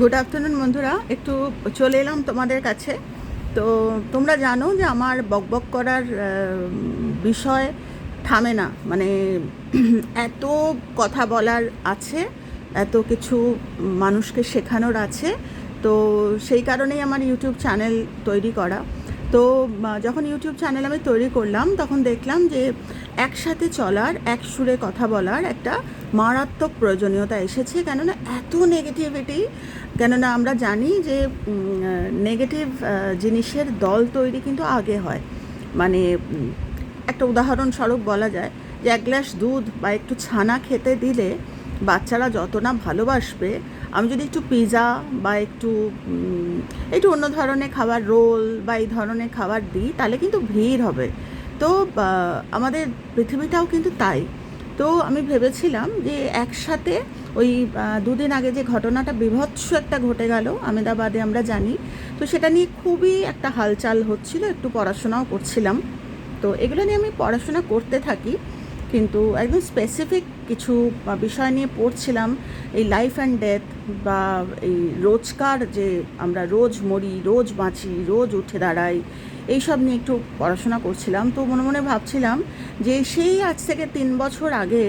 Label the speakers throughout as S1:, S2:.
S1: Good afternoon বন্ধুরা। একটু চলে এলাম তোমাদের কাছে। তো তোমরা জানো যে আমার বকবক করার বিষয় থামে না। মানে এত কথা বলার আছে, এত কিছু মানুষকে শেখানোর আছে। তো সেই কারণেই আমার ইউটিউব চ্যানেল তৈরি করা। তো যখন ইউটিউব চ্যানেল আমি তৈরি করলাম, তখন দেখলাম যে একসাথে চলার, এক সুরে কথা বলার একটা মারাত্মক প্রয়োজনীয়তা এসেছে কেননা এত নেগেটিভিটি কেননা আমরা জানি যে নেগেটিভ জিনিসের দল তৈরি কিন্তু আগে হয়। মানে একটা উদাহরণস্বরূপ বলা যায় যে, এক গ্লাস দুধ বা একটু ছানা খেতে দিলে বাচ্চারা যত না ভালোবাসবে, আমি যদি একটু পিৎজা বা একটু একটু অন্য ধরনের খাবার রোল বা এই ধরনের খাবার দিই, তাহলে কিন্তু ভিড় হবে। তো আমাদের পৃথিবীটাও কিন্তু তাই। তো আমি ভেবেছিলাম যে একসাথে ওই দুদিন আগে যে ঘটনাটা বিভৎস একটা ঘটে গেল, আমেদাবাদে আমরা জানি, তো সেটা নিয়ে খুবই একটা হালচাল হচ্ছিল, একটু পড়াশোনাও করছিলাম। তো এগুলো নিয়ে আমি পড়াশোনা করতে থাকি, কিন্তু একদম স্পেসিফিক কিছু বিষয় নিয়ে পড়ছিলাম, এই লাইফ অ্যান্ড ডেথ বা এই রোজকার যে আমরা রোজ মরি, রোজ বাঁচি, রোজ উঠে দাঁড়াই এইসব নিয়ে একটু পড়াশোনা করছিলাম। তো মনে মনে ভাবছিলাম যে সেই আজ থেকে তিন বছর আগে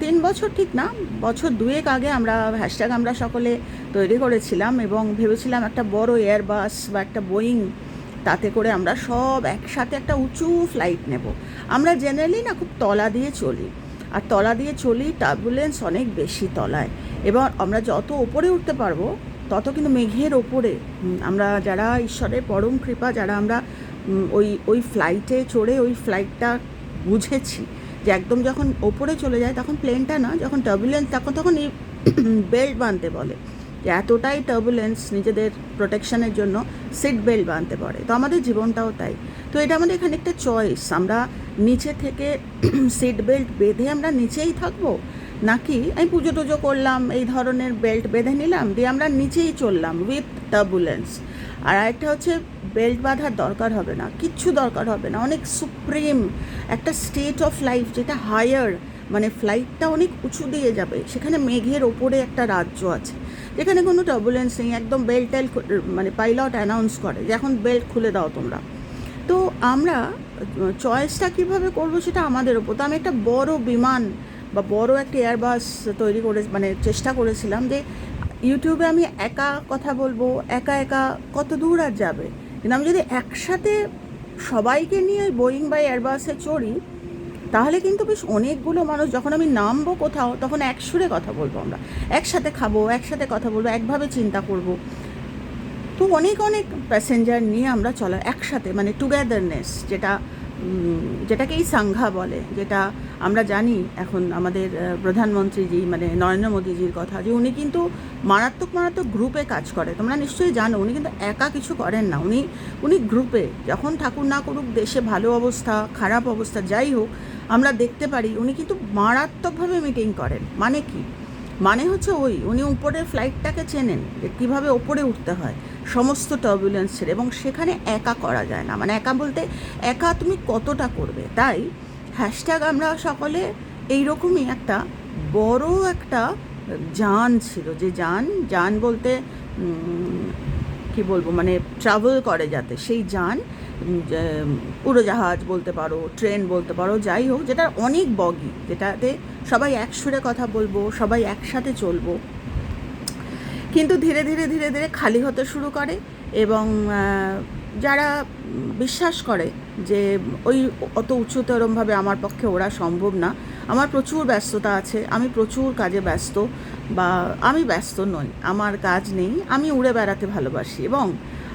S1: তিন বছর ঠিক না, বছর দুয়েক আগে আমরা হ্যাশট্যাগ আমরা সকলে তৈরি করেছিলাম এবং ভেবেছিলাম একটা বড় এয়ারবাস বা একটা বোয়িং তাতে করে আমরা সব একসাথে একটা উঁচু ফ্লাইট নেব। আমরা জেনারেলি না খুব তলা দিয়ে চলি। আর তলা দিয়ে চলি টার্বুলেন্স অনেক বেশি তলায়। এবং আমরা যত ওপরে উঠতে পারব তত কিন্তু মেঘের ওপরে। আমরা যারা ঈশ্বরের পরম কৃপা, যারা আমরা ওই ওই ফ্লাইটে চড়ে ওই ফ্লাইটটা বুঝেছি যে একদম যখন ওপরে চলে যায় তখন প্লেনটা না, যখন টার্বুলেন্স তখন তখন এই বেল্ট বাঁধতে বলে যে এতটাই টার্বুলেন্স নিজেদের প্রোটেকশনের জন্য সিট বেল্ট বাঁধতে পারে তো আমাদের জীবনটাও তাই। তো এটা আমাদের এখানে একটা চয়েস আমরা নিচে থেকে সিট বেল্ট বেঁধে আমরা নিচেই থাকব? নাকি আমি পুজো টুজো করলাম, এই ধরনের বেল্ট বেঁধে নিলাম, দিয়ে আমরা নিচেই চললাম উইথ টার্বুলেন্স আর আরেকটা হচ্ছে বেল্ট বাঁধার দরকার হবে না, কিচ্ছু দরকার হবে না, অনেক সুপ্রিম একটা স্টেট অফ লাইফ যেটা হায়ার মানে ফ্লাইটটা অনেক উঁচু দিয়ে যাবে, সেখানে মেঘের ওপরে একটা রাজ্য আছে, যেখানে কোনো টার্বুলেন্স নেই, একদম বেল্ট টেল মানে পাইলট অ্যানাউন্স করে যে এখন বেল্ট খুলে দাও তোমরা। তো আমরা চয়েসটা কীভাবে করব সেটা আমাদের ওপর, তো আমি একটা বড় বিমান বা বড় একটা এয়ারবাস তৈরি করে মানে চেষ্টা করেছিলাম যে ইউটিউবে আমি একা কথা বলব, একা একা কত দূর আর যাবে? কিন্তু আমি যদি একসাথে সবাইকে নিয়ে ওই বোয়িং বা এয়ারবাসে চড়ি, তাহলে কিন্তু বেশ অনেকগুলো মানুষ, যখন আমি নামবো কোথাও, তখন একসুরে কথা বলব আমরা। একসাথে খাব, একসাথে কথা বলব, একভাবে চিন্তা করব। তো অনেক অনেক প্যাসেঞ্জার নিয়ে আমরা চলা, একসাথে মানে টুগেদারনেস যেটা উম, এই সাংঘা বলে যেটা আমরা জানি এখন আমাদের প্রধানমন্ত্রীজি মানে নরেন্দ্র মোদীজির কথা যে উনি কিন্তু মারাত্মক মারাত্মক গ্রুপে কাজ করে। তোমরা নিশ্চয়ই জানো উনি কিন্তু একা কিছু করেন না। উনি উনি গ্রুপে যখন ঠাকুর না করুক দেশে ভালো অবস্থা খারাপ অবস্থা যাই হোক আমরা দেখতে পারি উনি কিন্তু মারাত্মকভাবে মিটিং করেন। মানে কি? মানে হচ্ছে ওই উনি উপরের ফ্লাইটটাকে চেনেন যে কীভাবে ওপরে উঠতে হয়। সমস্ত টার্বুলেন্স ছেড়ে এবং সেখানে একা করা যায় না। মানে একা বলতে একা তুমি কতটা করবে? তাই হ্যাশট্যাগ আমরা সকলে এইরকমই একটা বড় একটা যান ছিল যে যান যান বলতে কি বলব মানে ট্রাভেল করে যাতে। সেই যান উড়োজাহাজ বলতে পারো ট্রেন বলতে পারো, যাই হোক যেটা অনেক বগি যেটাতে সবাই এক সুরে কথা বলব, সবাই একসাথে চলবো। কিন্তু ধীরে ধীরে ধীরে ধীরে খালি হতে শুরু করে এবং যারা বিশ্বাস করে যে ওই অত উচ্চতরমভাবে আমার পক্ষে ওরা সম্ভব না, আমার প্রচুর ব্যস্ততা আছে, আমি প্রচুর কাজে ব্যস্ত বা আমি ব্যস্ত নই, আমার কাজ নেই, আমি উড়ে বেড়াতে ভালোবাসি এবং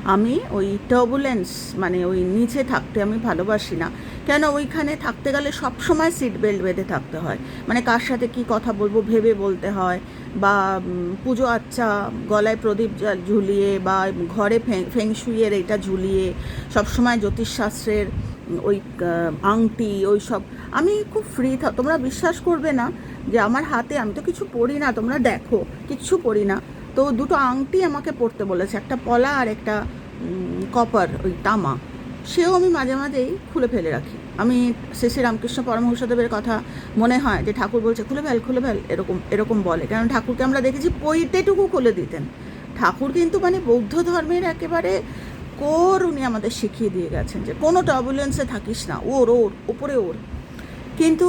S1: আমি ওই টার্বুলেন্স মানে ওই নিচে থাকতে আমি ভালোবাসি না। কেন? ওইখানে থাকতে গেলে সব সময় সিট বেল্ট বেঁধে থাকতে হয়। মানে কার সাথে কি কথা বলব ভেবে বলতে হয় বা পুজো আচ্ছা গলায় প্রদীপ ঝুলিয়ে বা, ঘরে ফেং- ফেংশুইয়ের এইটা ঝুলিয়ে, সবসময় জ্যোতিষশাস্ত্রের, ওই আংটি, ওই সব। আমি খুব ফ্রি থাক তোমরা বিশ্বাস করবে না যে আমার হাতে, আমি তো কিছু পড়ি না, তোমরা দেখো, কিচ্ছু পড়ি না। তো দুটো আংটি আমাকে পড়তে বলেছে, একটা পলা আর একটা কপার ওই তামা। সেও আমি মাঝে মাঝেই খুলে ফেলে রাখি। আমি শ্রী রামকৃষ্ণ পরমহংসদেবের কথা মনে হয় যে ঠাকুর বলছে, খুলে ফেল খুলে ফেল, এরকম এরকম বলে। কারণ ঠাকুরকে আমরা দেখেছি পৈতেটুকু খুলে দিতেন। ঠাকুর কিন্তু মানে বৌদ্ধ ধর্মের একেবারে কোর উনি আমাদের শিখিয়ে দিয়ে গেছেন যে, কোনো টার্বুলেন্সে থাকিস না, ওর ওর ওপরে ওর। কিন্তু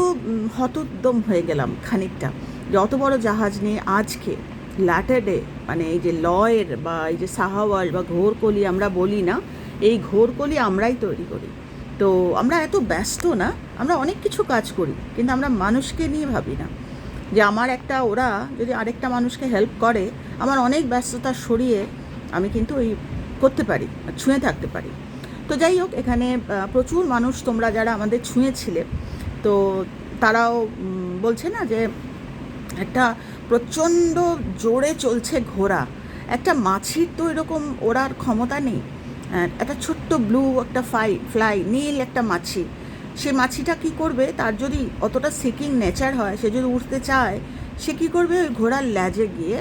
S1: হতোদ্যম হয়ে গেলাম খানিকটা। যে অত বড় জাহাজ নিয়ে আজকে ল্যাটারডে মানে এই যে লয়ের বা এই যে সাহাওয়াল বা ঘোরকলি আমরা বলি না, এই ঘোরকলি আমরাই তৈরি করি। তো আমরা এত ব্যস্ত না, আমরা অনেক কিছু কাজ করি, কিন্তু আমরা মানুষকে নিয়ে ভাবি না। যে আমার একটা, ওরা যদি আরেকটা মানুষকে হেল্প করে, আমার অনেক ব্যস্ততা সরিয়ে আমি কিন্তু ওই করতে পারি ছুঁয়ে থাকতে পারি। তো যাই হোক, এখানে প্রচুর মানুষ তোমরা যারা আমাদের ছুঁয়েছিলে, তো তারাও বলছে না যে একটা প্রচণ্ড জোরে চলছে ঘোড়া। একটা মাছির তো এরকম ওড়ার ক্ষমতা নেই। একটা ছোট্ট ব্লু একটা ফাই, ফ্লাই, নীল একটা মাছি। সে মাছিটা কি করবে? তার যদি অতটা সিকিং নেচার হয়, সে যদি উঠতে চায়, সে কি করবে? ওই ঘোড়ার ল্যাজে গিয়ে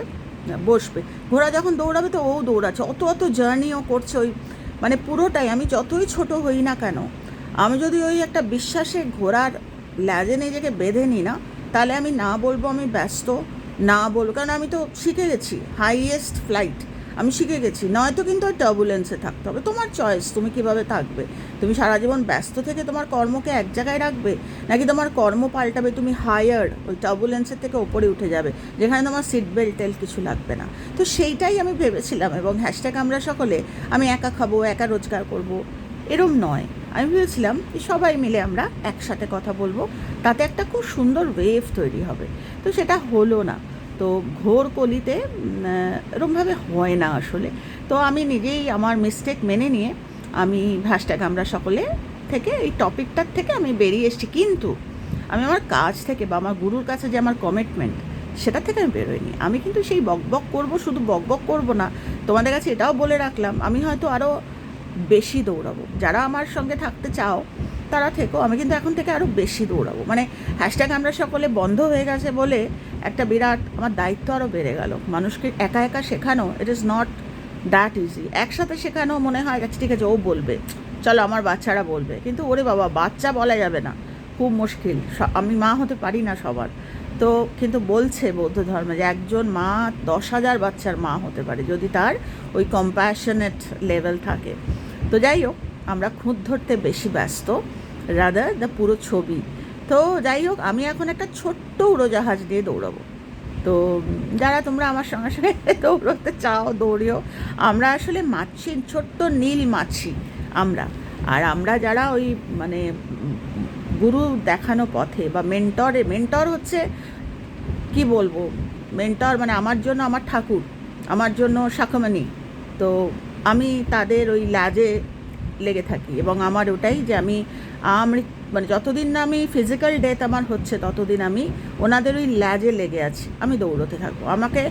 S1: বসবে। ঘোড়া যখন দৌড়াবে তো ও দৌড়াচ্ছে। অত অত জার্নিও করছে ওই মানে পুরোটাই আমি যতই ছোট হই না কেন, আমি যদি ওই একটা বিশ্বাসে ঘোড়ার ল্যাজে নিজেকে বেঁধে নিই না, তাহলে আমি না বলব আমি ব্যস্ত। না বলব, কারণ আমি তো শিখে গেছি হাইয়েস্ট ফ্লাইট আমি শিখে গেছি। নয়তো কিন্তু ওই টার্বুলেন্সে থাকতে হবে। তোমার চয়েস তুমি কীভাবে থাকবে? তুমি সারা জীবন ব্যস্ত থেকে তোমার কর্মকে এক জায়গায় রাখবে? নাকি তোমার কর্ম পাল্টাবে, তুমি হায়ার ওই টার্বুলেন্সের থেকে ওপরে উঠে যাবে, যেখানে তোমার সিট বেল্ট টেল কিছু লাগবে না? তো সেইটাই আমি ভেবেছিলাম এবং হ্যাশট্যাগ আমরা সকলে, আমি একা খাব, একা রোজগার করব, এরম নয়। আমি ভেবেছিলাম সবাই মিলে আমরা একসাথে কথা বলব। তাতে একটা খুব সুন্দর ওয়েভ তৈরি হবে। তো সেটা হলো না। তো ঘোর কলিতে এরমভাবে হয় না আসলে। তো আমি নিজেই আমার মিস্টেক মেনে নিয়ে আমি হ্যাশট্যাগ আমরা সকলে থেকে এই টপিকটার থেকে আমি বেরিয়ে এসেছি। কিন্তু আমি আমার কাজ থেকে বা আমার গুরুর কাছে যে আমার কমিটমেন্ট সেটা থেকে আমি বেরোইনি। আমি কিন্তু সেই বকবক করব, শুধু বকবক করব না। তোমাদের কাছে এটাও বলে রাখলাম। আমি হয়তো আরও বেশি দৌড়াবো। যারা আমার সঙ্গে থাকতে চাও, তারা থেকেও আমি কিন্তু এখন থেকে আরও বেশি দৌড়াবো। মানে হ্যাশট্যাগ আমরা সকলে বন্ধ হয়ে গেছে বলে একটা বিরাট, আমার দায়িত্ব আরও বেড়ে গেল। মানুষকে একা একা শেখানো it is not that easy একসাথে শেখানো মনে হয় আচ্ছা ঠিক আছে, ও বলবে। চলো, আমার বাচ্চারা বলবে। কিন্তু ওরে বাবা, বাচ্চা বলা যাবে না। খুব মুশকিল। আমি মা হতে পারি না সবার। তো কিন্তু বলছে বৌদ্ধ ধর্মে যে একজন মা, দশ হাজার বাচ্চার মা হতে পারে, যদি তার ওই কম্প্যাশনেট লেভেল থাকে। তো যাই হোক, আমরা খুঁত ধরতে বেশি ব্যস্ত। রাদার দ্য পুরো ছবি। তো যাই হোক, আমি এখন একটা ছোট্ট উড়োজাহাজ দিয়ে দৌড়াবো। তো যারা তোমরা আমার সঙ্গে সঙ্গে দৌড়তে চাও, দৌড়িও। আমরা আসলে মাছি, ছোট্ট নীল মাছি আমরা। আর আমরা যারা ওই মানে গুরু দেখানো পথে বা মেন্টরে, মেন্টর হচ্ছে কি বলব? মেন্টর মানে আমার জন্য আমার ঠাকুর, আমার জন্য শাকমানি তো আমি তাদের ওই লাজে লেগে থাকি এবং আমার ওটাই যে আমি মানে যতদিন না আমি ফিজিক্যাল ডেথ আমার হচ্ছে, ততদিন আমি ওনাদের ওই ল্যাজে লেগে আছি। আমি দৌড়তে থাকব। আমাকে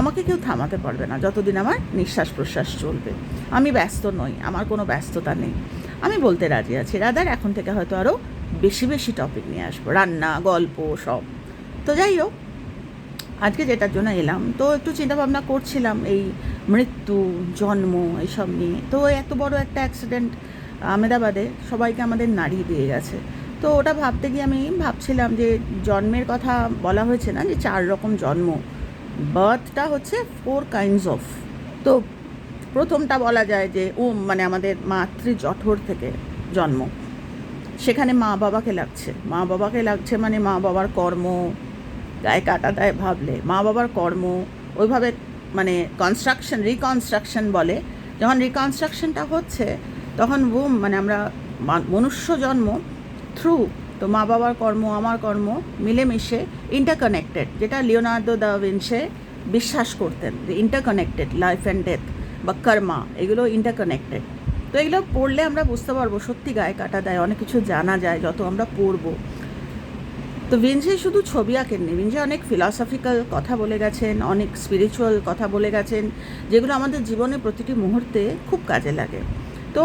S1: আমাকে কেউ থামাতে পারবে না যতদিন আমার নিঃশ্বাস প্রশ্বাস চলবে। আমি ব্যস্ত নই, আমার কোনো ব্যস্ততা নেই। আমি বলতে রাজি আছি, রাদার এখন থেকে হয়তো আরও বেশি বেশি টপিক নিয়ে আসব। রান্না, গল্প, সব। তো যাই হোক আজকে যেটার জন্য এলাম। তো একটু চিন্তা ভাবনা করছিলাম এই মৃত্যু, জন্ম এইসব নিয়ে। তো এত বড় একটা অ্যাক্সিডেন্ট আহমেদাবাদে সবাইকে আমাদের নাড়িয়ে দিয়ে গেছে। তো ওটা ভাবতে গিয়ে আমি ভাবছিলাম যে জন্মের কথা বলা হয়েছে না যে চার রকম জন্ম। বার্থটা হচ্ছে ফোর কাইন্ডস অফ। তো প্রথমটা বলা যায় যে ও মানে আমাদের মাতৃ জঠর থেকে জন্ম। সেখানে মা বাবাকে লাগছে। মা বাবাকে লাগছে মানে মা বাবার কর্ম গায়ে কাটা দেয় ভাবলে মা বাবার কর্ম, ওইভাবে মানে কনস্ট্রাকশন রিকনস্ট্রাকশন বলে। যখন রিকনস্ট্রাকশনটা হচ্ছে, তখন বুম মানে আমরা মনুষ্য জন্ম থ্রু তো মা বাবার কর্ম, আমার কর্ম মিলেমিশে ইন্টারকানেক্টেড যেটা লিওনার্দো দা ভিনসে বিশ্বাস করতেন যে ইন্টারকানেক্টেড লাইফ অ্যান্ড ডেথ বা কর্মা এগুলো ইন্টারকানেক্টেড তো এগুলো পড়লে আমরা বুঝতে পারব, সত্যি গায়ে কাটা দেয়, অনেক কিছু জানা যায়, যত আমরা পড়ব। তো ভিনসে শুধু ছবি আঁকেননি ভিনসে অনেক ফিলসফিক্যাল কথা বলে গেছেন, অনেক স্পিরিচুয়াল কথা বলে গেছেন, যেগুলো আমাদের জীবনে প্রতিটি মুহূর্তে খুব কাজে লাগে। তো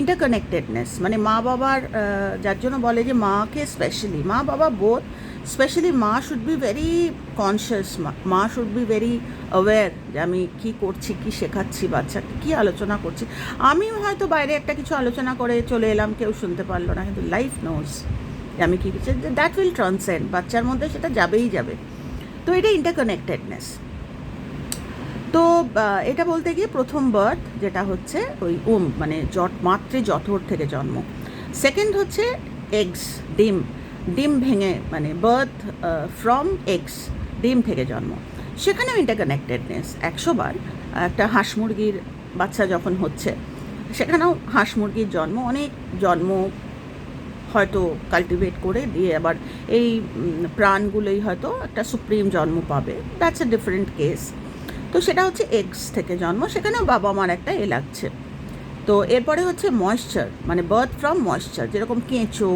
S1: ইন্টারকানেক্টেডনেস মানে মা বাবার যার জন্য বলে যে মাকে স্পেশালি মা বাবা বোধ স্পেশালি মা শুড বি ভেরি কনসিয়াস মা শুড বি ভেরি অ্যাওয়্যার যে আমি কী করছি, কী শেখাচ্ছি বাচ্চাকে, কী আলোচনা করছি। আমি হয়তো বাইরে একটা কিছু আলোচনা করে চলে এলাম, কেউ শুনতে পারল না, কিন্তু লাইফ নোজ আমি কী করছি দ্যাট উইল ট্রান্সেন্ড বাচ্চার মধ্যে সেটা যাবেই যাবে। তো এটা ইন্টারকানেক্টেডনেস তো এটা বলতে গিয়ে প্রথম বার্থ যেটা হচ্ছে ওই উম মানে জট, মাতৃ জঠর থেকে জন্ম। সেকেন্ড হচ্ছে এগস ডিম। ডিম ভেঙে মানে বার্থ ফ্রম এগস ডিম থেকে জন্ম। সেখানেও ইন্টারকানেক্টেডনেস একশো বার। একটা হাঁস মুরগির বাচ্চা যখন হচ্ছে, সেখানেও হাঁস মুরগির জন্ম, অনেক জন্ম হয়তো কাল্টিভেট করে দিয়ে আবার এই প্রাণগুলোই হয়তো একটা সুপ্রিম জন্ম পাবে। দ্যাটস এ ডিফারেন্ট কেস তো সেটা হচ্ছে এগস থেকে জন্ম, সেখানেও বাবা মার একটা এ লাগছে। তো এরপরে হচ্ছে ময়েশ্চার মানে বার্থ ফ্রম ময়েশ্চার যেরকম কেঁচো,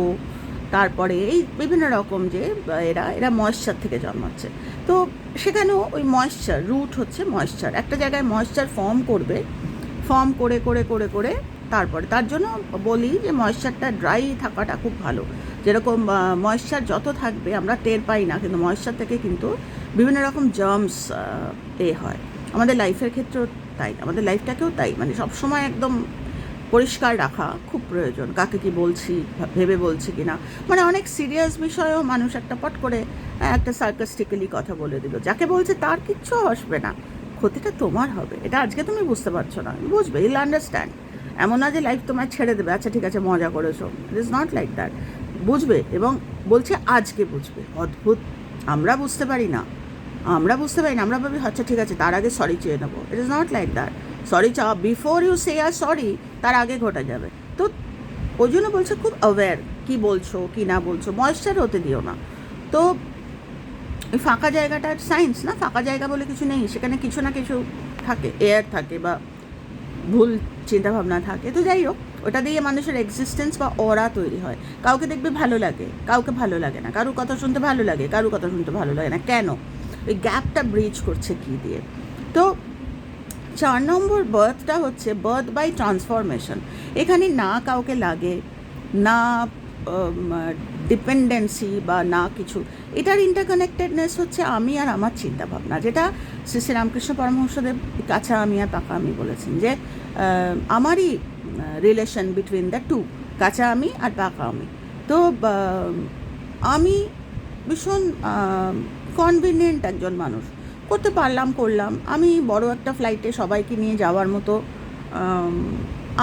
S1: তারপরে এই বিভিন্ন রকম যে এরা এরা ময়েশ্চার থেকে জন্মাচ্ছে। তো সেখানেও ওই ময়েশ্চার রুট হচ্ছে ময়েশ্চার একটা জায়গায় ময়েশ্চার ফর্ম করবে ফর্ম করে করে করে করে তারপরে, তার জন্য বলি যে ময়েশ্চারটা ড্রাই থাকাটা খুব ভালো। যেরকম ময়েশ্চার যত থাকবে আমরা টের পাই না, কিন্তু ময়েশ্চার থেকে কিন্তু বিভিন্ন রকম জার্মস এ হয়। আমাদের লাইফের ক্ষেত্রেও তাই, আমাদের লাইফটাকেও তাই। মানে সবসময় একদম পরিষ্কার রাখা খুব প্রয়োজন, কাকে কি বলছি, ভেবে বলছি কি না মানে অনেক সিরিয়াস বিষয়েও মানুষ একটা পট করে একটা সার্কাস্টিক্যালি কথা বলে দিল। যাকে বলছে তার কিচ্ছু আসবে না। ক্ষতিটা তোমার হবে। এটা আজকে তুমি বুঝতে পারছ না। বুঝবে ইল আন্ডারস্ট্যান্ড এমন না যে লাইফ তোমায় ছেড়ে দেবে। আচ্ছা ঠিক আছে, মজা করেছ। It is not like that বুঝবে এবং বলছে, আজকে বুঝবে। অদ্ভুত। আমরা বুঝতে পারি না। আমরা বুঝতে পারি না। আমরা ভাবি আচ্ছা ঠিক আছে, তার আগে সরি চেয়ে নেব। It is not like that sorry চাওয়া বিফোর ইউ সে আর সরি তার আগে ঘটে যাবে। তো ওই জন্য বলছে, খুব অ্যাওয়্যার কী বলছো, কি না বলছো। ময়েশ্চার হতে দিও না। তো ওই ফাঁকা জায়গাটার সায়েন্স না? ফাঁকা জায়গা বলে কিছু নেই। সেখানে কিছু না কিছু থাকে এয়ার থাকে বা ভুল চিন্তাভাবনা থাকে। তো যাই হোক, ওটা দিয়ে মানুষের এক্সিস্টেন্স বা অরা তৈরি হয়। কাউকে দেখবে ভালো লাগে, কাউকে ভালো লাগে না। কারুর কথা শুনতে ভালো লাগে, কারুর কথা শুনতে ভালো লাগে না। কেন? ওই গ্যাপটা ব্রিজ করছে কী দিয়ে? তো চার নম্বর বার্থটা হচ্ছে বার্থ বাই ট্রান্সফরমেশন এখানে না কাউকে লাগে, না ডিপেন্ডেন্সি বা না কিছু, এটার ইন্টারকানেক্টেডনেস হচ্ছে আমি আর আমার চিন্তাভাবনা, যেটা শ্রী শ্রী রামকৃষ্ণ পরমহংসদেব কাছা আমি আর পাকা আমি বলেছেন যে আমারই রিলেশন বিটুইন দ্য টু কাঁচা আমি আর পাকা আমি। তো আমি ভীষণ কনভিনিয়েন্ট একজন মানুষ, করতে পারলাম, করলাম, আমি বড় একটা ফ্লাইটে সবাইকে নিয়ে যাওয়ার মতো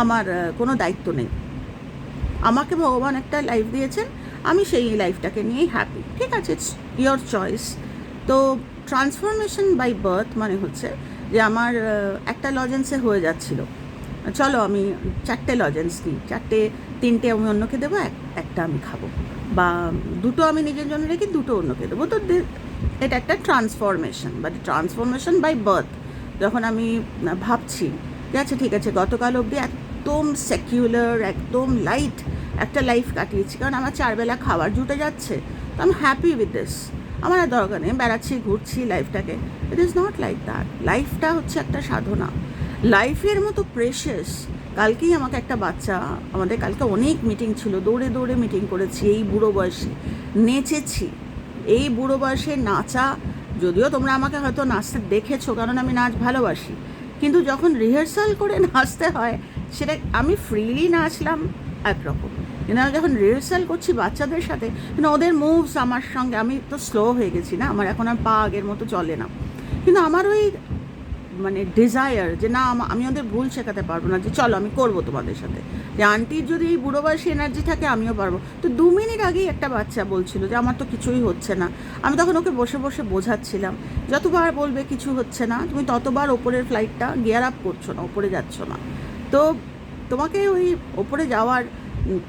S1: আমার কোনো দায়িত্ব নেই। আমাকে ভগবান একটা লাইফ দিয়েছেন, আমি সেই লাইফটাকে নিয়েই হ্যাপি ঠিক আছে ইটস ইয়োর চয়েস তো ট্রান্সফরমেশন বাই বার্থ মানে হচ্ছে যে আমার একটা লজেন্সে হয়ে যাচ্ছিল। চলো আমি চারটে লজেন্স নিই চারটে, তিনটে আমি অন্যকে দেবো, এক, একটা আমি খাব। বা দুটো আমি নিজের জন্য রেখে দুটো অন্যকে দেবো। তো এটা একটা transformation but transformation by birth যখন আমি ভাবছি যে আচ্ছা ঠিক আছে, গতকাল অবধি একদম সেকুলার একদম লাইট একটা লাইফ কাটিয়েছি। কারণ আমার চারবেলা খাবার জুটে যাচ্ছে। তো আমি হ্যাপি উইথ দিস আমার আর দরকার নেই। বেড়াচ্ছি, ঘুরছি লাইফটাকে it is not like that লাইফটা হচ্ছে একটা সাধনা। লাইফের মতো প্রেশাস কালকেই আমাকে একটা বাচ্চা, আমাদের কালকে অনেক মিটিং ছিল। দৌড়ে দৌড়ে মিটিং করেছি এই বুড়ো বয়সে। নেচেছি। এই বুড়ো বয়সে নাচা। যদিও তোমরা আমাকে হয়তো নাচতে দেখেছ, কারণ আমি নাচ ভালোবাসি। কিন্তু যখন রিহার্সাল করে নাচতে হয় সেটা আমি ফ্রিলি নাচলাম একরকম। আমি যখন রিহার্সাল করছি বাচ্চাদের সাথে, কিন্তু ওদের মুভস আমার সঙ্গে, আমি তো স্লো হয়ে গেছি না, আমার এখন আর পা আগের মতো চলে না। কিন্তু আমার ওই মানে ডিজায়ার যে না, আমি ওদের ভুল শেখাতে পারব না, যে চলো আমি করব তোমাদের সাথে। যে আন্টির যদি এই বুড়ো বয়সী এনার্জি থাকে, আমিও পারব। তো দু মিনিট আগেই একটা বাচ্চা বলছিল যে, আমার তো কিছুই হচ্ছে না। আমি তখন ওকে বসে বসে বোঝাচ্ছিলাম, যতবার বলবে কিছু হচ্ছে না, তুমি ততবার ওপরের ফ্লাইটটা গিয়ার আপ করছ না, ওপরে যাচ্ছ না। তো তোমাকে ওই ওপরে যাওয়ার,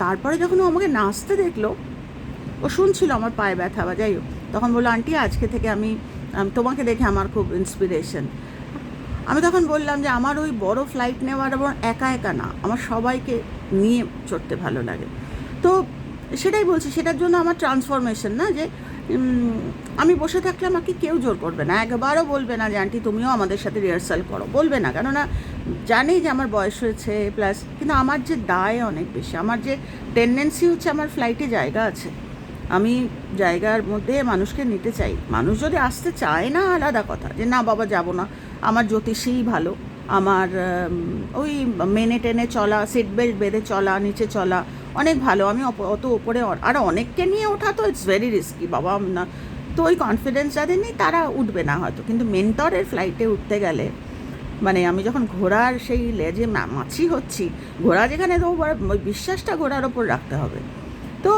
S1: তারপরে যখন ও আমাকে নাচতে দেখল, ও শুনছিল আমার পায়ে ব্যথা বা যাই হোক, তখন বলল, আন্টি, আজকে থেকে আমি তোমাকে দেখে আমার খুব ইন্সপিরেশন আমি তখন বললাম যে, আমার ওই বড় ফ্লাইট নেওয়ার আমার একা একা না, আমার সবাইকে নিয়ে চড়তে ভালো লাগে। তো সেটাই বলছি, সেটার জন্য আমার ট্রান্সফরমেশন না যে আমি বসে থাকলে আমাকে কেউ জোর করবে না। একবারও বলবে না যে, আন্টি, তুমিও আমাদের সাথে রিহার্সাল করো। বলবে না, কেননা জানি যে আমার বয়স হয়েছে প্লাস কিন্তু আমার যে দায় অনেক বেশি। আমার যে টেন্ডেন্সি হচ্ছে আমার ফ্লাইটে জায়গা আছে। আমি জায়গার মধ্যে মানুষকে নিতে চাই। মানুষ যদি আসতে চায় না, আলাদা কথা যে না বাবা, যাব না। আমার জ্যোতিষীই ভালো। আমার ওই মেনে টেনে চলা সিট বেল্ট বেঁধে চলা, নিচে চলা অনেক ভালো। আমি অত ওপরে আর অনেককে নিয়ে ওঠা তো ইটস ভেরি রিস্কি বাবা, না, তো ওই কনফিডেন্স যাদের নেই তারা উঠবে না হয়তো। কিন্তু মেন্টরের ফ্লাইটে উঠতে গেলে মানে আমি যখন ঘোড়ার সেই লেজে মাছি হচ্ছি, ঘোড়া যেখানে তো ওই বিশ্বাসটা ঘোড়ার ওপর রাখতে হবে। তো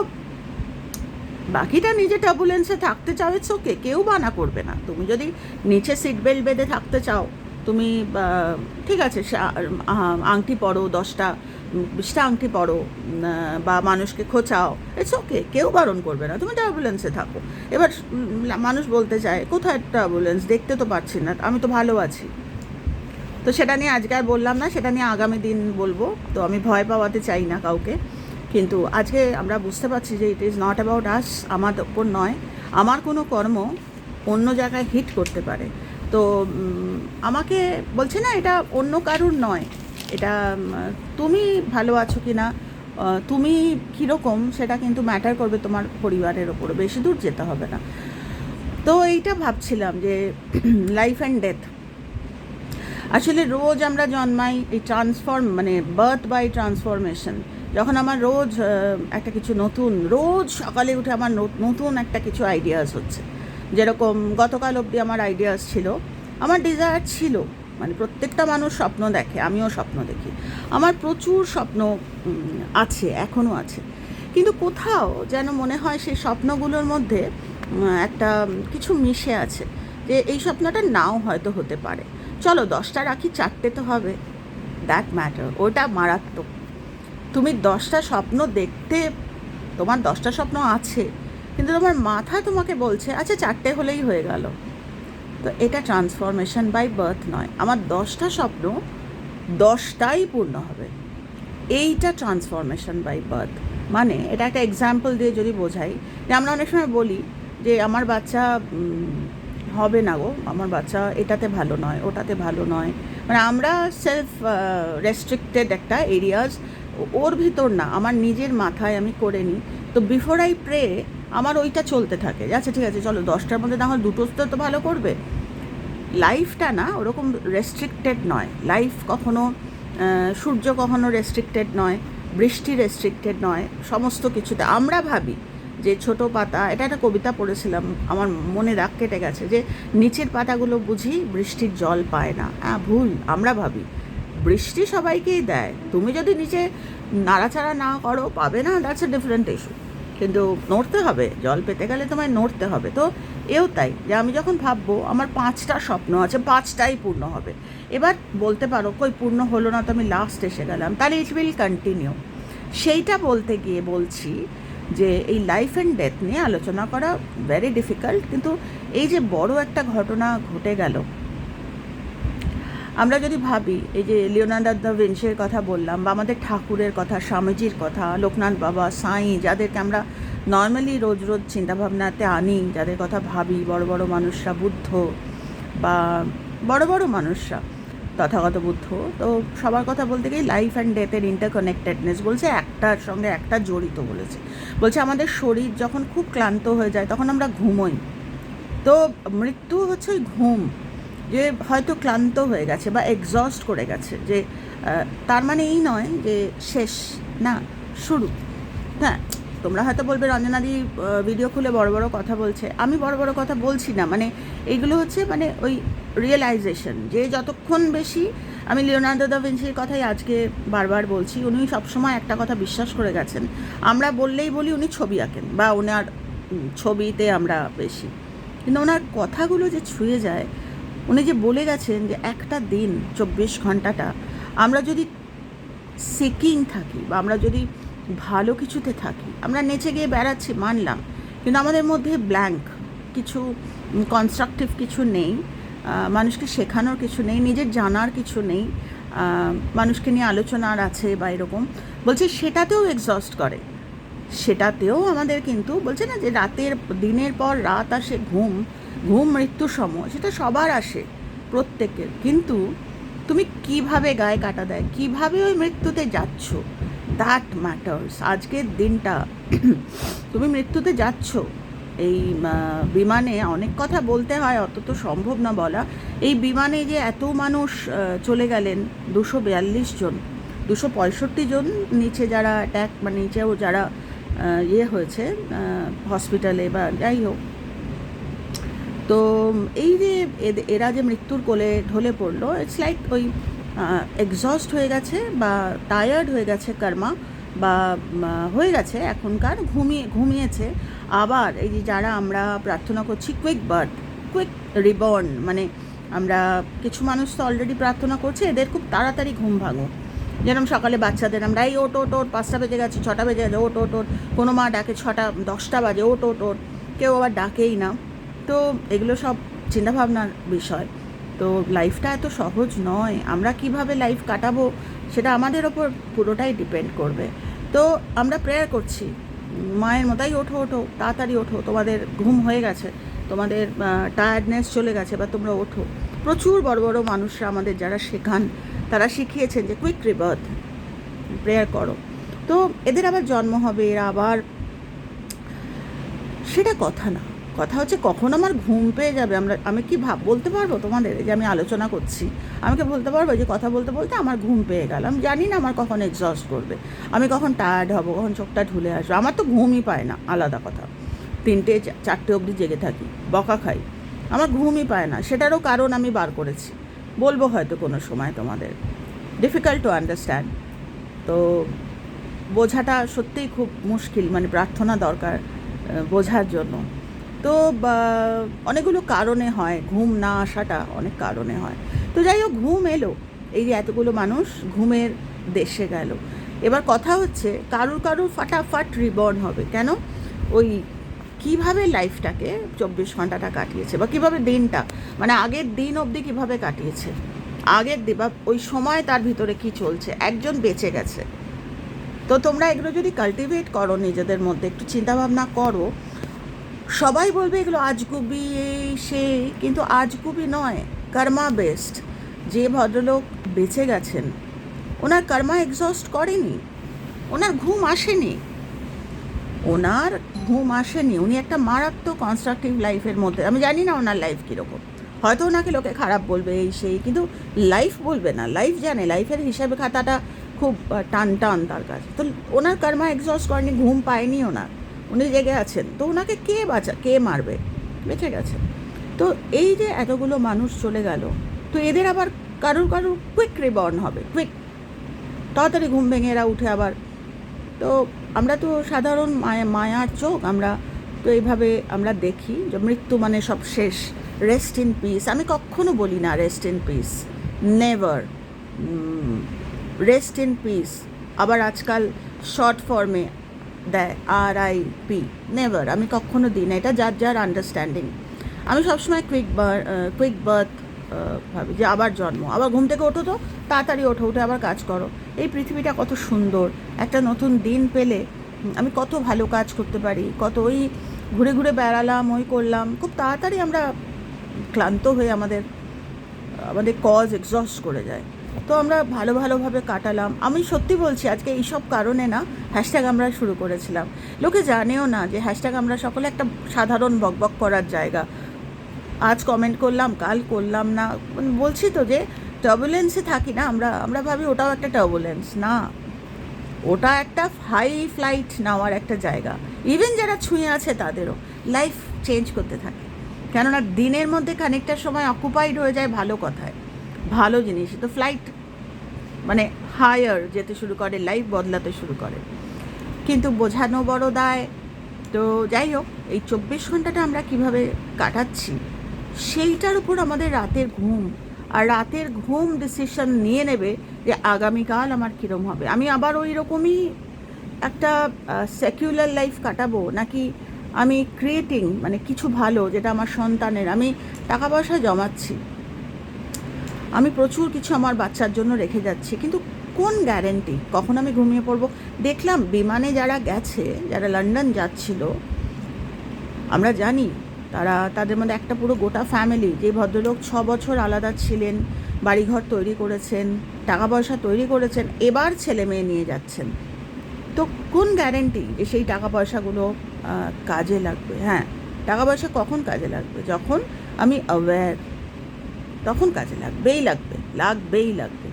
S1: বাকিটা নিজে টার্বুলেন্সে থাকতে চাও ইটস ওকে কেউ বানা করবে না। তুমি যদি নিচে সিট বেল্ট বেঁধে থাকতে চাও, তুমি ঠিক আছে আংটি পরো, দশটা, বিশটা আংটি পরো বা মানুষকে খোঁচাও ইটস ওকে কেউ বারণ করবে না, তুমি টার্বুলেন্সে থাকো। এবার মানুষ বলতে চায়, কোথায় টার্বুলেন্স দেখতে তো পাচ্ছি না, আমি তো ভালো আছি। তো সেটা নিয়ে আজকে আর বললাম না, সেটা নিয়ে আগামী দিন বলব। তো আমি ভয় পাওয়াতে চাই না কাউকে। কিন্তু আজকে আমরা বুঝতে পারছি যে it is not about us আমার ওপর নয়। আমার কোনো কর্ম অন্য জায়গায় হিট করতে পারে। তো আমাকে বলছে না, এটা অন্য কারুর নয়। এটা তুমি ভালো আছো কি না? তুমি কীরকম সেটা কিন্তু ম্যাটার করবে তোমার পরিবারের ওপরে। বেশি দূর যেতে হবে না। তো এইটা ভাবছিলাম যে লাইফ অ্যান্ড ডেথ আসলে রোজ আমরা জন্মাই এই ট্রান্সফর্ম মানে বার্থ বাই ট্রান্সফরমেশন যখন আমার রোজ একটা কিছু নতুন, রোজ সকালে উঠে আমার নতুন একটা কিছু আইডিয়াস হচ্ছে। যেরকম গতকাল অবধি আমার আইডিয়াস ছিল, আমার ডিজায়ার ছিল মানে প্রত্যেকটা মানুষ স্বপ্ন দেখে, আমিও স্বপ্ন দেখি। আমার প্রচুর স্বপ্ন আছে এখনও আছে। কিন্তু কোথাও যেন মনে হয় সেই স্বপ্নগুলোর মধ্যে একটা কিছু মিশে আছে, যে এই স্বপ্নটা নাও হয়তো হতে পারে। চলো দশটা রাখি, চারটে তো হবে। দ্যাট ম্যাটার ওটা মারাত্মক। তুমি দশটা স্বপ্ন দেখতে, তোমার দশটা স্বপ্ন আছে, কিন্তু তোমার মাথা তোমাকে বলছে আচ্ছা চারটে হলেই হয়ে গেল। তো এটা ট্রান্সফরমেশন বাই বার্থ নয়। আমার দশটা স্বপ্ন দশটাই পূর্ণ হবে। এইটা ট্রান্সফরমেশন বাই বার্থ মানে এটা একটা এক্সাম্পল দিয়ে যদি বোঝাই, যে আমরা অনেক সময় বলি যে আমার বাচ্চা হবে না গো। আমার বাচ্চা এটাতে ভালো নয়, ওটাতে ভালো নয়। মানে আমরা সেলফ রেস্ট্রিক্টেড একটা এরিয়াস ওর ভিতর না, আমার নিজের মাথায় আমি করে নিই। তো বিফোর আই প্রে আমার ওইটা চলতে থাকে। আচ্ছা ঠিক আছে, চলো, দশটার মধ্যে না হয় দুটো তো ভালো করবে। লাইফটা না ওরকম রেস্ট্রিক্টেড নয়। লাইফ কখনো সূর্য কখনো রেস্ট্রিক্টেড নয়, বৃষ্টি রেস্ট্রিক্টেড নয়, সমস্ত কিছুতে। আমরা ভাবি যে ছোট পাতা, এটা একটা কবিতা পড়েছিলাম, আমার মনে দাগ কেটে গেছে যে নিচের পাতাগুলো বুঝি বৃষ্টির জল পায় না। হ্যাঁ ভুল, আমরা ভাবি, বৃষ্টি সবাইকেই দেয়। তুমি যদি নিচে নাড়াচাড়া না করো, পাবে না দ্যাটস এ ডিফারেন্ট ইস্যু কিন্তু নড়তে হবে, জল পেতে গেলে তোমায় নড়তে হবে। তো এও তাই যে আমি যখন ভাববো, আমার পাঁচটা স্বপ্ন আছে, পাঁচটাই পূর্ণ হবে। এবার বলতে পারো, কই পূর্ণ হলো না তো আমি লাস্ট এসে গেলাম, তাহলে ইট উইল কন্টিনিউ সেইটা বলতে গিয়ে বলছি যে এই লাইফ অ্যান্ড ডেথ নিয়ে আলোচনা করা ভেরি ডিফিকাল্ট কিন্তু এই যে বড় একটা ঘটনা ঘটে গেল, আমরা যদি ভাবি, এই যে লিওনার্ডো দ্য ভিনসের কথা বললাম, বা আমাদের ঠাকুরের কথা, স্বামীজির কথা, লোকনাথ বাবা, সাঁই, যাদেরকে আমরা নর্মালি রোজ রোজ চিন্তাভাবনাতে আনি, যাদের কথা ভাবি, বড় বড় মানুষরা, বুদ্ধ, বা বড় বড় মানুষরা তথাগত বুদ্ধ তো সবার কথা বলতে গিয়ে লাইফ অ্যান্ড ডেথের ইন্টারকানেক্টেডনেস বলছে, একটার সঙ্গে একটা জড়িত বলেছে। বলছে আমাদের শরীর যখন খুব ক্লান্ত হয়ে যায়, তখন আমরা ঘুমোই। তো মৃত্যু হচ্ছে ওই ঘুম, যে হয়তো ক্লান্ত হয়ে গেছে বা এক্সস্ট করে গেছে, যে তার মানে এই নয় যে শেষ, না, শুরু। হ্যাঁ তোমরা হয়তো বলবে, রঞ্জনাদি ভিডিও খুলে বড় বড় কথা বলছে। আমি বড় বড় কথা বলছি না মানে এইগুলো হচ্ছে মানে ওই রিয়েলাইজেশন যে যতক্ষণ বেশি আমি লিওনার্দো দা ভিঞ্চির কথাই আজকে বারবার বলছি, উনি সবসময় একটা কথা বিশ্বাস করে গেছেন। আমরা বললেই বলি উনি ছবি আঁকেন, বা ওনার ছবিতে আমরা বেশি। কিন্তু ওনার কথাগুলো যে ছুঁয়ে যায়, উনি যে বলে গেছেন যে একটা দিন, চব্বিশ ঘন্টাটা, আমরা যদি সিকিং থাকি, বা আমরা যদি ভালো কিছুতে থাকি, আমরা নেচে গিয়ে বেড়াচ্ছি, মানলাম, কিন্তু আমাদের মধ্যে ব্ল্যাঙ্ক কিছু কনস্ট্রাকটিভ কিছু নেই। মানুষকে শেখানোর কিছু নেই, নিজের জানার কিছু নেই মানুষকে নিয়ে আলোচনার আছে বা এরকম। বলছে সেটাতেও এক্সস্ট করে। সেটাতেও আমাদের কিন্তু বলছে না যে রাতের, দিনের পর রাত আসে ঘুম ঘুম, মৃত্যুর সময়, সেটা সবার আসে প্রত্যেকের। কিন্তু তুমি কীভাবে গায়ে কাটা দেয়, কীভাবে ওই মৃত্যুতে যাচ্ছ দ্যাট ম্যাটার্স আজকের দিনটা, তুমি মৃত্যুতে যাচ্ছ এই বিমানে অনেক কথা বলতে হয় অত তো সম্ভব না বলা। এই বিমানে যে এত মানুষ চলে গেলেন, দুশো বিয়াল্লিশ জন, দুশো পঁয়ষট্টি জন নিচে যারা অ্যাট্যাক মানে নিচেও যারা ইয়ে হয়েছে হসপিটালে বা যাই হোক। তো এই যে এরা যে মৃত্যুর কোলে ঢলে পড়ল ইটস লাইক ওই এক্সস্ট হয়ে গেছে, বা টায়ার্ড হয়ে গেছে কর্মা, বা হয়ে গেছে এখনকার, ঘুমিয়ে, ঘুমিয়েছে। আবার এই যে যারা আমরা প্রার্থনা করছি কুইক বার্থ কুইক রিবর্ন মানে আমরা কিছু মানুষ তো অলরেডি প্রার্থনা করছে, এদের খুব তাড়াতাড়ি ঘুম ভাঙো যেরকম সকালে বাচ্চাদের আমরা এই ওট ওট ওট, পাঁচটা বেজে গেছে, ছটা বেজে গেছে, ওট ওট ওট, কোনো মা ডাকে ছটা, দশটা বাজে, ওট ওট ওট, কেউ আবার ডাকেই না। তো এগুলো সব চিন্তাভাবনার বিষয়। তো লাইফটা এত সহজ নয়, আমরা কীভাবে লাইফ কাটাবো সেটা আমাদের ওপর পুরোটাই ডিপেন্ড করবে। তো আমরা প্রেয়ার করছি। মায়ের মতাই ওঠো ওঠো, তাড়াতাড়ি ওঠো, তোমাদের ঘুম হয়ে গেছে, তোমাদের টায়ার্ডনেস চলে গেছে বা তোমরা ওঠো। প্রচুর বড় বড় মানুষরা আমাদের যারা শেখান, তারা শিখিয়েছেন যে কুইক রিবার্থ প্রেয়ার করো। তো এদের আবার জন্ম হবে, এরা আবার, সেটা কথা না। কথা হচ্ছে কখন আমার ঘুম পেয়ে যাবে? আমরা, আমি কি ভাব, বলতে পারব তোমাদের? যে আমি আলোচনা করছি। আমাকে বলতে পারব যে কথা বলতে বলতে আমার ঘুম পেয়ে গেল। আমি জানি না আমার কখন এক্সস্ট করবে। আমি কখন টায়ার্ড হব, কখন চোখটা ঢুলে আসব। আমার তো ঘুমই পায় না, আলাদা কথা। তিনটে চারটে অবধি জেগে থাকি, বকা খাই। আমার ঘুমই পায় না, সেটারও কারণ আমি বার করেছি। বলব হয়তো কোনো সময় তোমাদের। ডিফিকাল্ট টু আন্ডারস্ট্যান্ড তো বোঝাটা সত্যিই খুব মুশকিল মানে প্রার্থনা দরকার বোঝার জন্য। তো অনেকগুলো কারণে হয়, ঘুম না আসাটা অনেক কারণে হয়। তো যাই হোক, ঘুম এলো, এই যে এতগুলো মানুষ ঘুমের দেশে গেল। এবার কথা হচ্ছে, কারুর কারুর ফাটাফাট রিবর্ন হবে, কেন? ওই কীভাবে লাইফটাকে চব্বিশ ঘন্টাটা কাটিয়েছে, বা কীভাবে দিনটা মানে আগের দিন অবধি কীভাবে কাটিয়েছে? আগের দিন, বা ওই সময় তার ভিতরে কি চলছে? একজন বেঁচে গেছে। তো তোমরা এগুলো যদি কাল্টিভেট করো নিজেদের মধ্যে, একটু চিন্তাভাবনা করো সবাই বলবে এগুলো আজগুবি, এই সেই কিন্তু আজগুবি নয়, কর্মা বেস্ট যে ভদ্রলোক বেঁচে গেছেন, ওনার কর্মা এক্সস্ট করেনি, ওনার ঘুম আসেনি। ওনার ঘুম আসেনি, উনি একটা মারাত্মক কনস্ট্রাকটিভ লাইফের মধ্যে, আমি জানি না ওনার লাইফ কীরকম। হয়তো ওনাকে লোকে খারাপ বলবে, এই সেই, কিন্তু লাইফ বলবে না লাইফ জানে লাইফের হিসাবে খাতাটা খুব টান টান তার কাছে। তো ওনার কর্মা এক্সস্ট করেনি, ঘুম পায়নি ওনার। উনি জেগে আছেন, তো ওনাকে কে বাঁচা, কে মারবে? বেঁচে গেছে। তো এই যে এতগুলো মানুষ চলে গেল, তো এদের আবার কারুর কারুর কুইক রিবর্ন হবে কুইক তাড়াতাড়ি ঘুম ভেঙে এরা উঠে আবার। তো আমরা তো সাধারণ মায়া, মায়ার চোখ, আমরা তো এইভাবে আমরা দেখি যে মৃত্যু মানে সব শেষ। রেস্ট ইন পিস আমি কখনো বলি না rest in peace never rest in peace আবার আজকাল শর্ট ফর্মে দেয় আর আই পি নেভার আমি কখনো দিই না, এটা যার যার আন্ডারস্ট্যান্ডিং আমি সবসময় কুইক বার কুইক বার্থ ভাবি যে আবার জন্ম, আবার ঘুম থেকে ওঠো তো, তাড়াতাড়ি ওঠো, উঠে আবার কাজ করো। এই পৃথিবীটা কত সুন্দর, একটা নতুন দিন পেলে আমি কত ভালো কাজ করতে পারি, কত ওই ঘুরে ঘুরে বেড়ালাম, ওই করলাম, খুব তাড়াতাড়ি আমরা ক্লান্ত হয়ে আমাদের আমাদের কজ এক্সস্ট করে যায়। তো আমরা ভালো ভালোভাবে কাটালাম। আমি সত্যি বলছি, আজকে এইসব কারণে না হ্যাশট্যাগ আমরা শুরু করেছিলাম। লোকে জানেও না যে হ্যাশট্যাগ আমরা সকলে একটা সাধারণ বকবক করার জায়গা। আজ কমেন্ট করলাম, কাল করলাম না। বলছি তো যে টার্বুলেন্সে থাকি না, আমরা আমরা ভাবি ওটাও একটা টার্বুলেন্স না, ওটা একটা হাই ফ্লাইট নেওয়ার একটা জায়গা। ইভেন যারা ছুঁয়ে আছে তাদেরও লাইফ চেঞ্জ করতে থাকে। কেননা দিনের মধ্যে খানিকটা সময় অকুপাইড হয়ে যায় ভালো কথায়। ভালো জিনিস তো ফ্লাইট মানে হায়ার যেতে শুরু করে লাইফ বদলাতে শুরু করে। কিন্তু বোঝানো বড় দায়। তো যাই হোক, এই চব্বিশ ঘন্টাটা আমরা কীভাবে কাটাচ্ছি, সেইটার উপর আমাদের রাতের ঘুম, আর রাতের ঘুম ডিসিশন নিয়ে নেবে যে আগামীকাল আমার কীরম হবে। আমি আবার ওই রকমই একটা সেকুলার লাইফ কাটাবো, নাকি আমি ক্রিয়েটিং মানে কিছু ভালো, যেটা আমার সন্তানের, আমি টাকা পয়সা জমাচ্ছি। আমি প্রচুর কিছু আমার বাচ্চার জন্য রেখে যাচ্ছি, কিন্তু কোন গ্যারেন্টি কখন আমি ঘুমিয়ে পড়ব? দেখলাম বিমানে যারা গেছে, যারা লন্ডন যাচ্ছিল, আমরা জানি তারা, তাদের মধ্যে একটা পুরো গোটা ফ্যামিলি যে ভদ্রলোক ছ বছর আলাদা ছিলেন, বাড়িঘর তৈরি করেছেন টাকা পয়সা তৈরি করেছেন, এবার ছেলে মেয়ে নিয়ে যাচ্ছেন। তো কোন গ্যারেন্টি যে সেই টাকা পয়সাগুলো কাজে লাগবে? হ্যাঁ টাকা পয়সা কখন কাজে লাগবে? যখন আমি অ্যাওয়্যার তখন কাজে লাগবেই লাগবে লাগবেই লাগবে।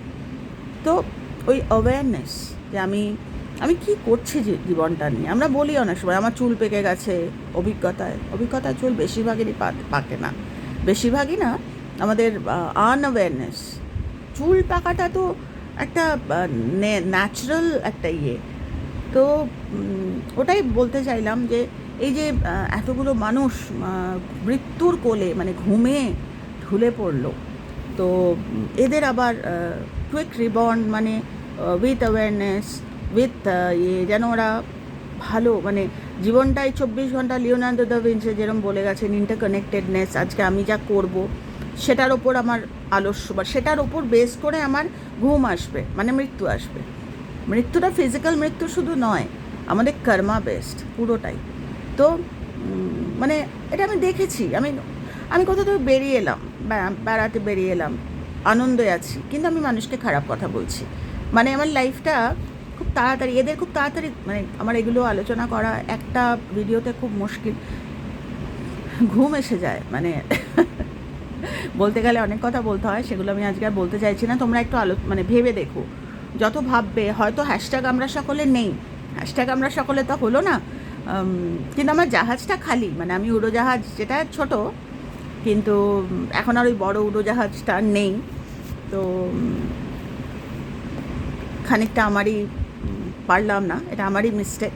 S1: তো ওই অ্যাওয়ারনেস যে আমি আমি কি করছি যে- জীবনটা নিয়ে? আমরা বলি অনেক সময়, আমার চুল পেকে গেছে অভিজ্ঞতায়। অভিজ্ঞতায় চুল বেশিরভাগেরই পাকে না। বেশিরভাগই না, আমাদের আনঅ্যাওয়ারনেস চুল পাকাটা তো একটা ন্যাচারাল একটা ইয়ে। তো ওটাই বলতে চাইলাম যে, এই যে এতগুলো মানুষ মৃত্যুর কোলে মানে ঘুমে ঢুলে পড়ল। তো এদের আবার কুইক রিবর্ন মানে উইথ অ্যাওয়ারনেস উইথ ইয়ে যেন ওরা ভালো মানে জীবনটাই চব্বিশ ঘণ্টা লিওনার্দো দ্য ভিঞ্চে যেরকম বলে গেছেন ইন্টারকানেক্টেডনেস আজকে আমি যা করব, সেটার ওপর আমার আলস্য, বা সেটার ওপর বেস করে আমার ঘুম আসবে মানে মৃত্যু আসবে। মৃত্যুটা ফিজিক্যাল মৃত্যু শুধু নয়, আমাদের কর্মা বেস্ট পুরোটাই। তো মানে এটা আমি দেখেছি, আমি আমি কোথাও থেকে বেরিয়ে এলাম। বেড়াতে বেরিয়ে এলাম। আনন্দে আছি, কিন্তু আমি মানুষকে খারাপ কথা বলছি। মানে আমার লাইফটা খুব তাড়াতাড়ি, এদের খুব তাড়াতাড়ি মানে আমার এগুলো আলোচনা করা একটা ভিডিওতে খুব মুশকিল। ঘুম এসে যায় মানে বলতে গেলে অনেক কথা বলতে হয়, সেগুলো আমি আজকে আর বলতে চাইছি না। তোমরা একটু আলো মানে ভেবে দেখো। যত ভাববে, হয়তো হ্যাশট্যাগ আমরা সকলে নেই। হ্যাশট্যাগ আমরা সকলে তো হলো না। কিন্তু আমার জাহাজটা খালি মানে আমি উড়োজাহাজ, যেটা ছোট কিন্তু এখন আর ওই বড় উড়োজাহাজটা নেই। তো খানিকটা আমারই পারলাম না, এটা আমারই মিস্টেক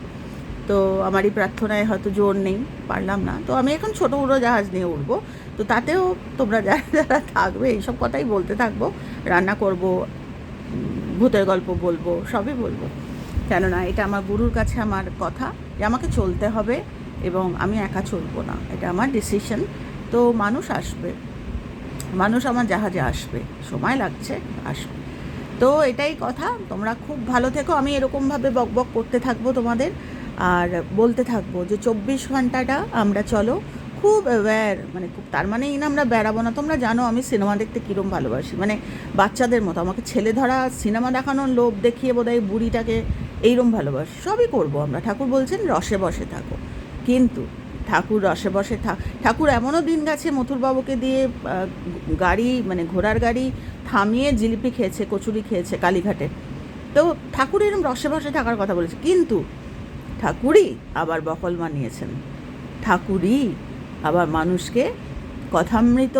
S1: তো আমারই প্রার্থনায় হয়তো জোর নেই, পারলাম না। তো আমি এখন ছোটো উড়োজাহাজ নিয়ে উঠবো তো তাতেও তোমরা যারা যারা থাকবে, এইসব কথাই বলতে থাকব। রান্না করব ভূতের গল্প বলব, সবই বলব। কেননা এটা আমার গুরুর কাছে আমার কথা যে আমাকে চলতে হবে এবং আমি একা চলবো না। এটা আমার ডিসিশন তো মানুষ আসবে। মানুষ আমার জাহাজে আসবে। সময় লাগছে, আসবে। তো এটাই কথা। তোমরা খুব ভালো থেকো। আমি এরকমভাবে বক বক করতে থাকব তোমাদের। আর বলতে থাকব যে চব্বিশ ঘন্টাটা আমরা চলো। খুব অ্যাওয়্যার মানে খুব তার মানেই না আমরা বেড়াবো না। তোমরা জানো আমি সিনেমা দেখতে কীরম ভালোবাসি। মানে বাচ্চাদের মতো। আমাকে ছেলে ধরা, সিনেমা দেখানোর লোভ দেখিয়ে বোধহয় বুড়িটাকে এইরম ভালোবাসি। সবই করব আমরা। ঠাকুর বলছেন রসে বসে থাকো। কিন্তু ঠাকুর রসে বসে ঠাকুর এমনও দিন গেছে মথুরবাবুকে দিয়ে গাড়ি মানে ঘোড়ার গাড়ি থামিয়ে জিলিপি খেয়েছে, কচুরি খেয়েছে কালীঘাটে। তো ঠাকুর এরম রসে বসে থাকার কথা বলেছে। কিন্তু ঠাকুরই আবার বকল মানিয়েছেন। ঠাকুরই আবার মানুষকে কথামৃত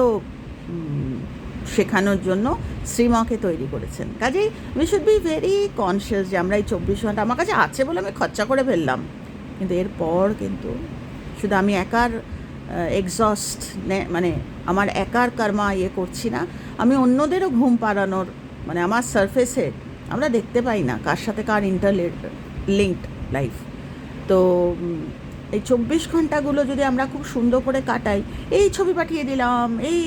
S1: শেখানোর জন্য শ্রীমাকে তৈরি করেছেন। কাজেই we should be very conscious যে আমরা এই চব্বিশ ঘণ্টা, আমার কাছে আছে বলে আমি খরচা করে ফেললাম। কিন্তু এরপর কিন্তু শুধু আমি একার এক্সস্ট মানে আমার একার কর্মা ইয়ে করছি না। আমি অন্যদেরও ঘুম পাড়ানোর মানে আমার সারফেসে আমরা দেখতে পাই না কার সাথে কার ইন্টারলেট লিঙ্কড লাইফ তো এই চব্বিশ ঘন্টাগুলো যদি আমরা খুব সুন্দর করে কাটাই, এই ছবি পাঠিয়ে দিলাম, এই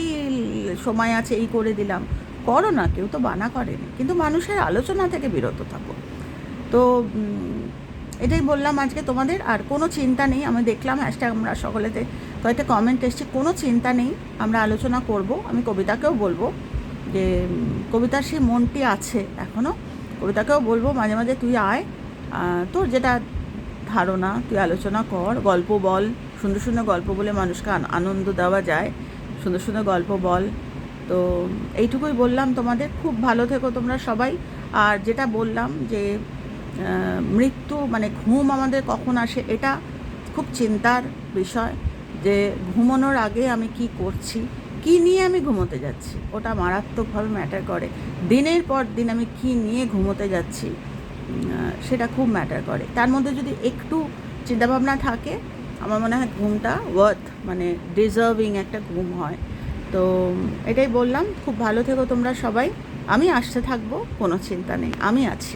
S1: সময় আছে, এই করে দিলাম, করো না, কেউ তো বানা করেনি। কিন্তু মানুষের আলোচনা থেকে বিরত থাকো। তো এটাই বললাম আজকে তোমাদের, আর কোনো চিন্তা নেই, আমি দেখলাম হ্যাশট্যাগ আমরা সকলেতে কয়েকটা কমেন্ট এসছে, কোনো চিন্তা নেই, আমরা আলোচনা করব, আমি কবিতাকেও বলব যে, কবিতার সেই মনটি আছে এখনও কবিতাকেও বলব, মাঝে মাঝে তুই আয় তোর যেটা ধারণা, তুই আলোচনা কর, গল্প বল, সুন্দর সুন্দর গল্প বলে মানুষকে আন- আনন্দ দেওয়া যায়, সুন্দর সুন্দর গল্প বল, তো এইটুকুই বললাম তোমাদের, খুব ভালো থেকো তোমরা সবাই, আর যেটা বললাম যে মৃত্যু মানে ঘুম আমাদের কখন আসে, এটা খুব চিন্তার বিষয় যে ঘুমানোর আগে আমি কি করছি, কি নিয়ে আমি ঘুমোতে যাচ্ছি, ওটা মারাত্মকভাবে ম্যাটার করে। দিনের পর দিন আমি কি নিয়ে ঘুমোতে যাচ্ছি সেটা খুব ম্যাটার করে। তার মধ্যে যদি একটু চিন্তাভাবনা থাকে, আমার মনে হয় ঘুমটা ওয়ার্থ মানে ডিজার্ভিং একটা ঘুম হয়। তো, এটাই বললাম, খুব ভালো থেকো তোমরা সবাই। আমি আসতে থাকব, কোনো চিন্তা নেই, আমি আছি।